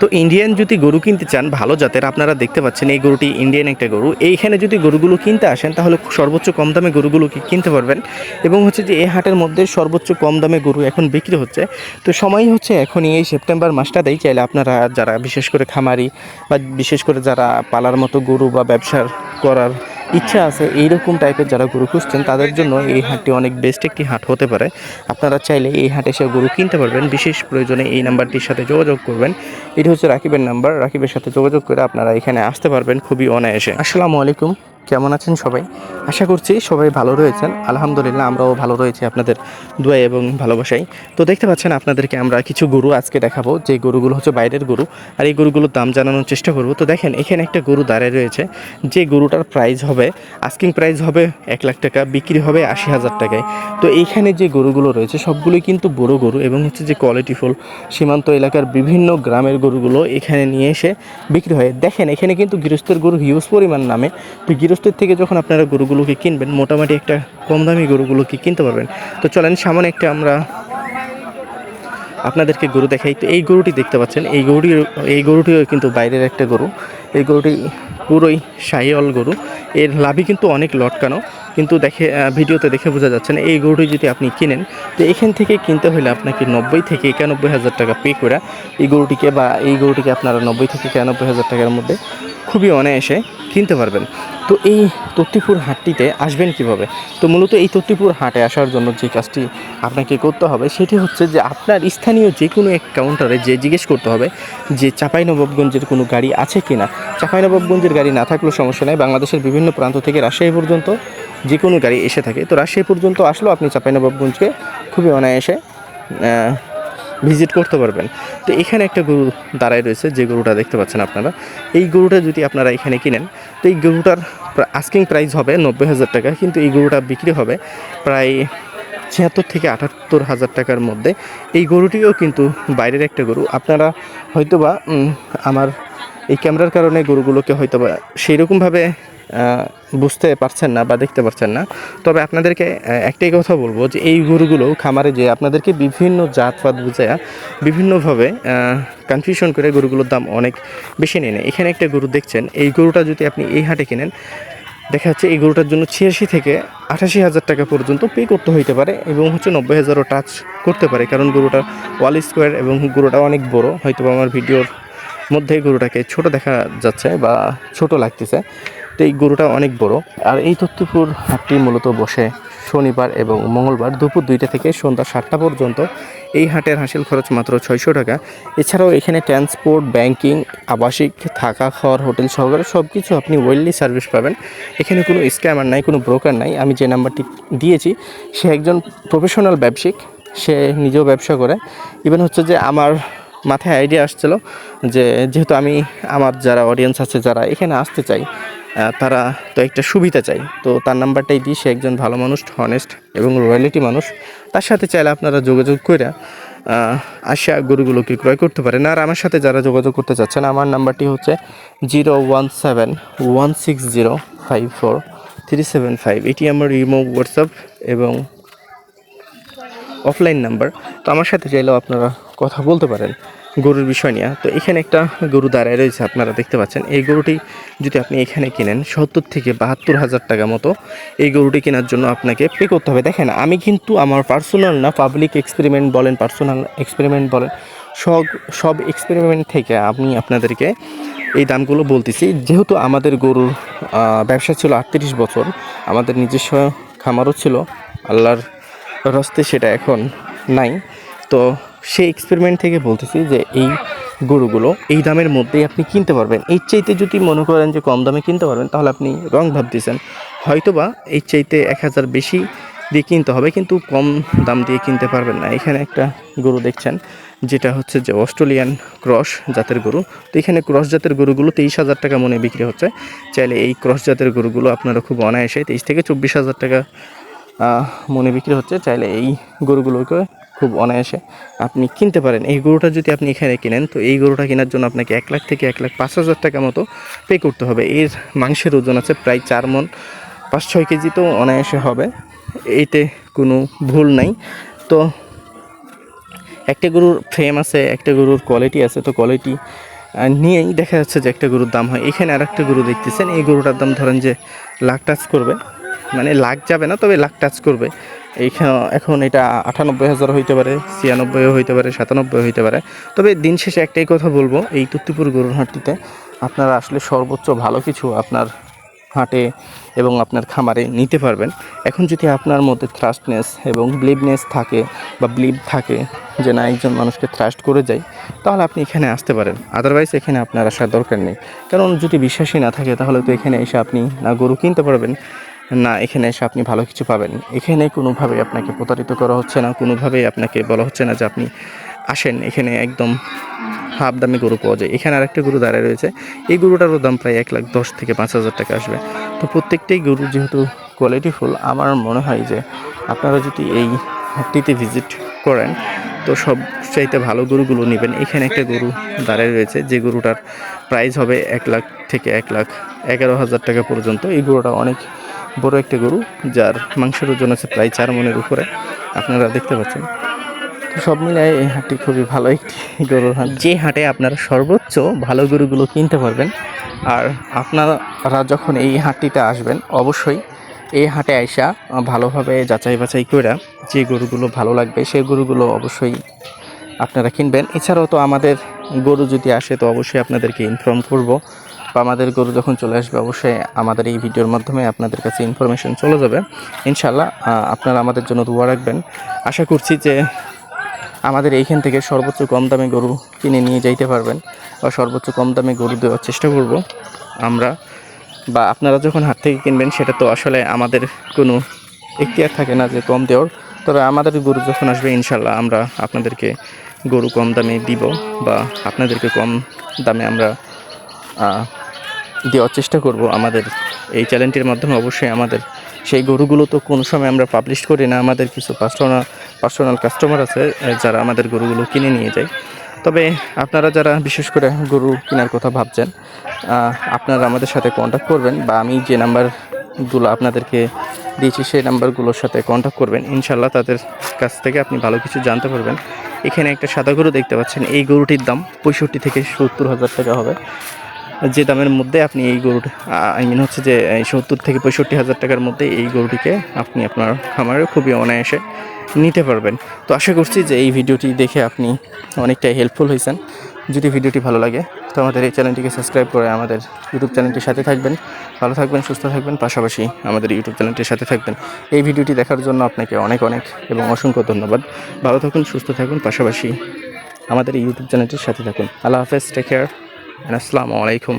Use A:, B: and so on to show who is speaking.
A: তো ইন্ডিয়ান যদি গরু কিনতে চান, ভালো জাতের, আপনারা দেখতে পাচ্ছেন এই গরুটি ইন্ডিয়ান একটা গরু। এইখানে যদি গরুগুলো কিনতে আসেন, তাহলে সর্বোচ্চ কম দামে গরুগুলোকে কিনতে পারবেন। এবং হচ্ছে যে এই হাটের মধ্যে সর্বোচ্চ কম দামে গরু এখন বিক্রি হচ্ছে। তো সময় হচ্ছে এখনই এই সেপ্টেম্বর মাসটাতেই, চাইলে আপনারা যারা, বিশেষ করে খামারি বা বিশেষ করে যারা পালার মতো গরু বা ব্যবসার করার ইচ্ছা আছে এইরকম টাইপের যারা গরু খুঁজছেন, তাদের জন্য এই হাটটি অনেক বেস্ট একটি হাট হতে পারে। আপনারা চাইলে এই হাটে এসে গরু কিনতে পারবেন। বিশেষ প্রয়োজনে এই নাম্বারটির সাথে যোগাযোগ করবেন। এটি হচ্ছে রাকিবের নাম্বার। রাকিবের সাথে যোগাযোগ করে আপনারা এখানে আসতে পারবেন খুবই অনায়াসে। আসসালামু আলাইকুম। কেমন আছেন সবাই? আশা করছি সবাই ভালো রয়েছেন। আলহামদুলিল্লাহ আমরাও ভালো রয়েছি আপনাদের দোয়া এবং ভালোবাসাই তো দেখতে পাচ্ছেন আপনাদেরকে আমরা কিছু গরু আজকে দেখাবো। যে গরুগুলো হচ্ছে বাইরের গরু, আর এই গরুগুলোর দাম জানানোর চেষ্টা করব। তো দেখেন, এখানে একটা গরু দাঁড়ায় রয়েছে। যে গরুটার প্রাইস হবে আস্কিং প্রাইস হবে এক লাখ টাকা, বিক্রি হবে আশি হাজার টাকায়। তো এইখানে যে গরুগুলো রয়েছে, সবগুলোই কিন্তু বড় গরু এবং হচ্ছে যে কোয়ালিটিফুল সীমান্ত এলাকার বিভিন্ন গ্রামের গরুগুলো এখানে নিয়ে এসে বিক্রি হয়। দেখেন, এখানে কিন্তু গৃহস্থের গরু হিউজ পরিমাণ নামে। তো গৃহস্থের থেকে যখন আপনারা গরুগুলোকে কিনবেন, মোটামুটি একটা কম দামি গরুগুলোকে কিনতে পারবেন। তো চলেন, সামনে একটা আমরা আপনাদেরকে গরু দেখাই। তো এই গরুটি দেখতে পাচ্ছেন, এই গরুটি, এই গরুটিও কিন্তু বাইরের একটা গরু। এই গরুটি পুরোই শাহিওয়াল গরু। এর লাভই কিন্তু অনেক লটকানো। কিন্তু দেখে ভিডিওতে দেখে বোঝা যাচ্ছে না, এই গরুটি যদি আপনি কিনেন, তো এখান থেকে কিনতে হলে আপনাকে নব্বই থেকে একানব্বই হাজার টাকা পে করে এই গরুটিকে বা এই গরুটিকে আপনারা নব্বই থেকে একানব্বই হাজার টাকার মধ্যে খুবই অনায়াসে কিনতে পারবেন। তো এই তত্তিপুর হাটটিতে আসবেন কীভাবে? তো মূলত এই তত্তিপুর হাটে আসার জন্য যে কাজটি আপনাকে করতে হবে, সেটি হচ্ছে যে আপনার স্থানীয় যে কোনো এক কাউন্টারে যে জিজ্ঞেস করতে হবে যে চাঁপাইনবাবগঞ্জের কোনো গাড়ি আছে কি না চাঁপাইনবাবগঞ্জের গাড়ি না থাকলেও সমস্যা নেই, বাংলাদেশের বিভিন্ন প্রান্ত থেকে রাজশাহী পর্যন্ত যে কোনো গাড়ি এসে থাকে। তো রাজশাহী পর্যন্ত আসলেও আপনি চাঁপাইনবাবগঞ্জকে খুবই অনায়াসে ভিজিট করতে পারবেন। তো এখানে একটা গরু দাঁড়ায় রয়েছে, যে গরুটা দেখতে পাচ্ছেন আপনারা। এই গরুটা যদি আপনারা এখানে কিনেন, তো এই গরুটার আস্কিং প্রাইস হবে নব্বই হাজার টাকা, কিন্তু এই গরুটা বিক্রি হবে প্রায় ছিয়াত্তর থেকে আটাত্তর হাজার টাকার মধ্যে। এই গরুটিও কিন্তু বাইরের একটা গরু। আপনারা হয়তোবা আমার এই ক্যামেরার কারণে গরুগুলোকে হয়তোবা সেই রকমভাবে বুঝতে পারছেন না বা দেখতে পারছেন না। তবে আপনাদেরকে একটাই কথা বলব যে এই গরুগুলো খামারে যে আপনাদেরকে বিভিন্ন জাতপাত বুঝায়া বিভিন্নভাবে কনফিউশন করে গরুগুলোর দাম অনেক বেশি নিয়ে নেয়। এখানে একটা গরু দেখছেন, এই গরুটা যদি আপনি এই হাটে কেনেন, দেখা যাচ্ছে এই গরুটার জন্য ছিয়াশি থেকে আঠাশি হাজার টাকা পর্যন্ত পে করতে হইতে পারে এবং হচ্ছে নব্বই হাজারও টাচ করতে পারে। কারণ গরুটা ওয়াল স্কোয়ার এবং গরুটা অনেক বড় হয়তো বা আমার ভিডিওর মধ্যে গরুটাকে ছোট দেখা যাচ্ছে বা ছোট লাগতেছে। তো এই গরুটা অনেক বড়। আর এই তত্ত্বপুর হাটটি মূলত বসে শনিবার এবং মঙ্গলবার দুপুর দুইটা থেকে সন্ধ্যা সাতটা পর্যন্ত। এই হাটের হাসিল খরচ মাত্র ছয়শো টাকা। এছাড়াও এখানে ট্রান্সপোর্ট, ব্যাংকিং, আবাসিক, থাকা, খাওয়ার, হোটেল সহকারে সব কিছু আপনি ওয়েললি সার্ভিস পাবেন। এখানে কোনো স্ক্যামার নাই, কোনো ব্রোকার নাই। আমি যে নাম্বারটি দিয়েছি, সে একজন প্রফেশনাল ব্যবসায়িক। সে নিজেও ব্যবসা করে। ইভেন হচ্ছে যে আমার মাথায় আইডিয়া আসছিল যে যেহেতু আমি, আমার যারা অডিয়েন্স আছে, যারা এখানে আসতে চাই তারা তো একটা সুবিধা চাই। তো তার নাম্বারটাই দিই, সে একজন ভালো মানুষ হনেস্ট এবং রয়্যালিটি মানুষ। তার সাথে চাইলে আপনারা যোগাযোগ করে আসা গরুগুলোকে ক্রয় করতে পারেন। আর আমার সাথে যারা যোগাযোগ করতে চাচ্ছেন, আমার নাম্বারটি হচ্ছে zero one seven one six zero five four three seven five. এটি আমার ইমো হোয়াটসঅ্যাপ এবং অফলাইন নাম্বার তো আমার সাথে চাইলেও আপনারা কথা বলতে পারেন গরুর বিষয় নিয়ে। তো এখানে একটা গরু দাঁড়ায় রয়েছে, আপনারা দেখতে পাচ্ছেন। এই গরুটি যদি আপনি এখানে কিনেন, সত্তর থেকে বাহাত্তর হাজার টাকা মতো এই গরুটি কেনার জন্য আপনাকে পে করতে হবে। দেখেন, আমি কিন্তু আমার পার্সোনাল না পাবলিক এক্সপেরিমেন্ট বলেন পার্সোনাল এক্সপেরিমেন্ট বলেন, সব সব এক্সপেরিমেন্ট থেকে আমি আপনাদেরকে এই দামগুলো বলতেছি। যেহেতু আমাদের গরুর ব্যবসা ছিল আটত্রিশ বছর, আমাদের নিজস্ব খামারও ছিল, আল্লাহর রস্তে সেটা এখন নাই। তো সেই এক্সপেরিমেন্ট থেকে বলতেছি যে এই গরুগুলো এই দামের মধ্যেই আপনি কিনতে পারবেন। এর চাইতে যদি মনে করেন যে কম দামে কিনতে পারবেন, তাহলে আপনি রং ভাবতেছেন। হয়তোবা এই চাইতে এক হাজার বেশি দিয়ে কিনতে হবে, কিন্তু কম দাম দিয়ে কিনতে পারবেন না। এখানে একটা গরু দেখছেন, যেটা হচ্ছে যে অস্ট্রেলিয়ান ক্রস জাতের গরু। তো এখানে ক্রস জাতের গরুগুলো তেইশ হাজার টাকা মনে বিক্রি হচ্ছে। চাইলে এই ক্রস জাতের গরুগুলো আপনারা খুব অনায়াসে তেইশ থেকে চব্বিশ হাজার টাকা মনে বিক্রি হচ্ছে। চাইলে এই গরুগুলোকে খুব অনায়াসে আপনি কিনতে পারেন। এই গরুটা যদি আপনি এখানে কিনেন, তো এই গরুটা কেনার জন্য আপনাকে এক লাখ থেকে এক লাখ পাঁচ হাজার টাকা মতো পে করতে হবে। এর মাংসের ওজন আছে প্রায় চার মন পাঁচ ছয় কেজি তো অনায়াসে হবে। এইতে কোনো ভুল নাই। তো একটা গরুর ফ্রেম আছে, একটা গরুর কোয়ালিটি আছে, তো কোয়ালিটি নিয়েই দেখা যাচ্ছে যে একটা গরুর দাম হয়। এখানে আর একটা গরু দেখতেছেন, এই গরুটার দাম ধরেন যে লাখ টাচ করবে। মানে লাখ যাবে না, তবে লাখ টাচ করবে। এইখানে এখন এটা আটানব্বই হাজার হইতে পারে, ছিয়ানব্বইও হইতে পারে সাতানব্বই হইতে পারে। তবে দিন শেষে একটাই কথা বলব, এই তুত্তিপুর গরুর হাটটিতে আপনারা আসলে সর্বোচ্চ ভালো কিছু আপনার হাটে এবং আপনার খামারে নিতে পারবেন। এখন যদি আপনার মধ্যে থ্রাস্টনেস এবং ব্লিভনেস থাকে বা ব্লিভ থাকে, যে না একজন মানুষকে থ্রাস্ট করে যায়, তাহলে আপনি এখানে আসতে পারেন। আদারওয়াইজ এখানে আপনার আসার দরকার নেই। কারণ যদি বিশ্বাসই না থাকে, তাহলে তো এখানে এসে আপনি না গরু কিনতে পারবেন না, এখানে এসে আপনি ভালো কিছু পাবেন। এখানে কোনোভাবেই আপনাকে প্রতারিত করা হচ্ছে না, কোনোভাবেই আপনাকে বলা হচ্ছে না যে আপনি আসেন। এখানে একদম হাফ দামে গরু পাওয়া যায়। এখানে আরেকটা গরু দাঁড়ায় রয়েছে। এই গরুটারও দাম প্রায় এক লাখ দশ থেকে পাঁচ হাজার টাকা আসবে। তো প্রত্যেকটাই গরু যেহেতু কোয়ালিটি কোয়ালিটিফুল আমার মনে হয় যে আপনারা যদি এই হাটটিতে ভিজিট করেন, তো সব চাইতে ভালো গরুগুলো নেবেন। এখানে একটা গরু দাঁড়ায় রয়েছে, যে গরুটার প্রাইস হবে এক লাখ থেকে এক লাখ এগারো হাজার টাকা পর্যন্ত। এই গরুটা অনেক বড় একটা গরু, যার মাংসের ওজন আছে প্রায় চার মনের উপরে। আপনারা দেখতে পাচ্ছেন। সব মিলিয়ে এই হাটটি খুবই ভালো একটি গরুর হাট। যে হাটে আপনারা সর্বোচ্চ ভালো গরুগুলো কিনতে পারবেন, আর আপনারা যখন এই হাটটিতে আসবেন, অবশ্যই এই হাটে আইসা ভালোভাবে যাচাই বাছাই করে যে গরুগুলো ভালো লাগবে সেই গরুগুলো অবশ্যই আপনারা কিনবেন। এছাড়াও তো আমাদের গরু যদি আসে, তো অবশ্যই আপনাদেরকে ইনফর্ম করব। বা আমাদের গরু যখন চলে আসবে, অবশ্যই আমাদের এই ভিডিওর মাধ্যমে আপনাদের কাছে ইনফরমেশন চলে যাবে। ইনশাল্লাহ আপনারা আমাদের জন্য দোয়া রাখবেন। আশা করছি যে আমাদের এইখান থেকে সর্বোচ্চ কম দামে গরু কিনে নিয়ে যাইতে পারবেন বা সর্বোচ্চ কম দামে গরু দেওয়ার চেষ্টা করব আমরা। বা আপনারা যখন হাত থেকে কিনবেন, সেটা তো আসলে আমাদের কোনো এখতিয়ার থাকে না যে কম দেওয়ার। তবে আমাদের গরু যখন আসবে ইনশাল্লাহ আমরা আপনাদেরকে গরু কম দামে দিব বা আপনাদেরকে কম দামে আমরা দেওয়ার চেষ্টা করব আমাদের এই চ্যানেলটির মাধ্যমে। অবশ্যই আমাদের সেই গরুগুলো তো কোনো সময় আমরা পাবলিশ করি না। আমাদের কিছু পার্সোনাল পার্সোনাল কাস্টমার আছে যারা আমাদের গরুগুলো কিনে নিয়ে যায়। তবে আপনারা যারা বিশেষ করে গরু কেনার কথা ভাবছেন আপনারা আমাদের সাথে কন্ট্যাক্ট করবেন বা আমি যে নাম্বারগুলো আপনাদেরকে দিয়েছি সেই নাম্বারগুলোর সাথে কন্ট্যাক্ট করবেন। ইনশাল্লাহ তাদের কাছ থেকে আপনি ভালো কিছু জানতে পারবেন। এখানে একটা সাদা গরু দেখতে পাচ্ছেন। এই গরুটির দাম পঁয়ষট্টি থেকে সত্তর হাজার টাকা হবে। যে দামের মধ্যে আপনি এই গরুটা আই মিন হচ্ছে যে সত্তর থেকে পঁয়ষট্টি হাজার টাকার মধ্যে এই গরুটিকে আপনি আপনার খামারে খুবই অনায়াসে নিতে পারবেন। তো আশা করছি যে এই ভিডিওটি দেখে আপনি অনেকটাই হেল্পফুল হয়েছেন। যদি ভিডিওটি ভালো লাগে, তো আমাদের এই চ্যানেলটিকে সাবস্ক্রাইব করে আমাদের ইউটিউব চ্যানেলটির সাথে থাকবেন। ভালো থাকবেন, সুস্থ থাকবেন, পাশাপাশি আমাদের ইউটিউব চ্যানেলটির সাথে থাকবেন। এই ভিডিওটি দেখার জন্য আপনাকে অনেক অনেক এবং অসংখ্য ধন্যবাদ। ভালো থাকুন, সুস্থ থাকুন, পাশাপাশি আমাদের ইউটিউব চ্যানেলটির সাথে থাকুন। আল্লাহ হাফেজ টেক কেয়ার আসসালামু আলাইকুম